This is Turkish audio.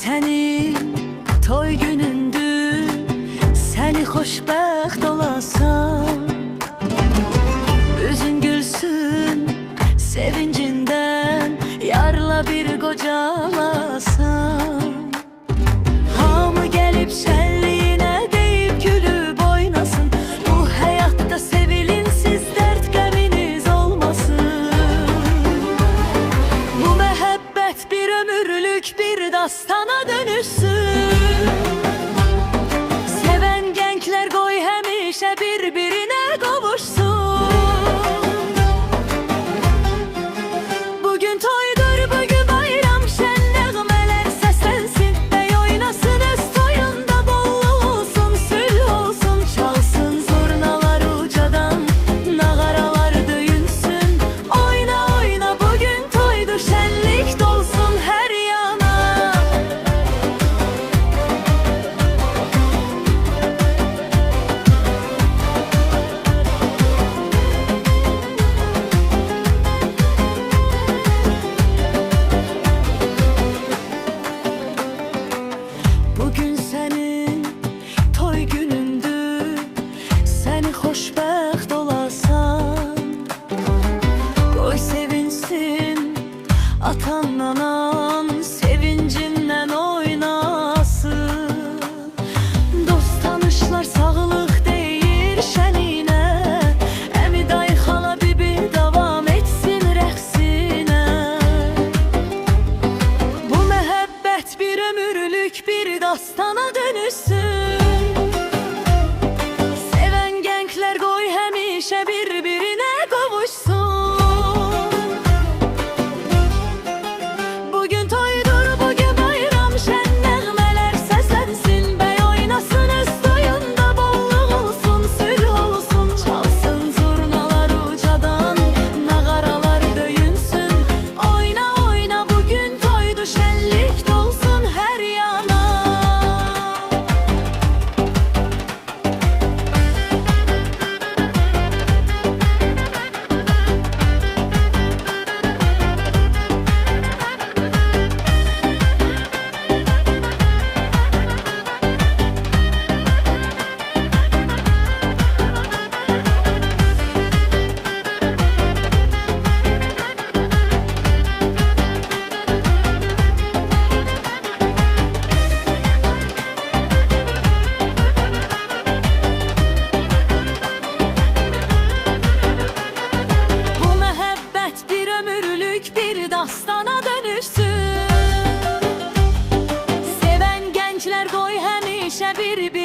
səni toy günündür. Səni xoşbəxt olasan Üzün gülsün sevincindən Yarla bir qocalasan Hamı gəlib sən Hasret bir ömürlük bir dastana dönüşsün. Seven gençler goy hemişe birbirine kavuşsun. 我肯 bir ömürlük bir dastana dönüşsün. aslana dönüşsün. Seven gençler koy hem işe bir bir